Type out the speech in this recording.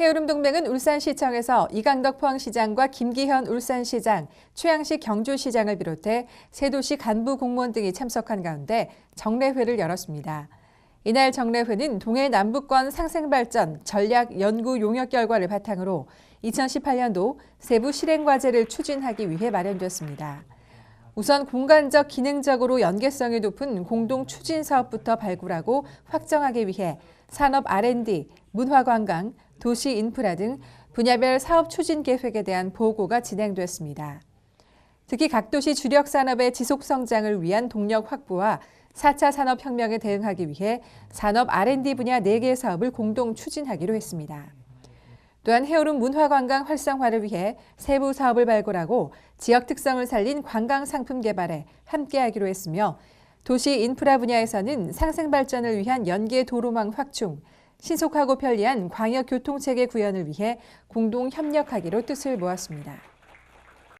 해오름 동맹은 울산시청에서 이강덕 포항시장과 김기현 울산시장, 최양식 경주시장을 비롯해 세 도시 간부 공무원 등이 참석한 가운데 정례회를 열었습니다. 이날 정례회는 동해 남북권 상생발전 전략 연구 용역 결과를 바탕으로 2018년도 세부 실행 과제를 추진하기 위해 마련됐습니다. 우선 공간적 기능적으로 연계성이 높은 공동 추진 사업부터 발굴하고 확정하기 위해 산업 R&D, 문화관광, 도시 인프라 등 분야별 사업 추진 계획에 대한 보고가 진행됐습니다. 특히 각 도시 주력 산업의 지속 성장을 위한 동력 확보와 4차 산업혁명에 대응하기 위해 산업 R&D 분야 4개 사업을 공동 추진하기로 했습니다. 또한 해오름 문화관광 활성화를 위해 세부 사업을 발굴하고 지역 특성을 살린 관광 상품 개발에 함께하기로 했으며 도시 인프라 분야에서는 상생 발전을 위한 연계 도로망 확충, 신속하고 편리한 광역 교통체계 구현을 위해 공동 협력하기로 뜻을 모았습니다.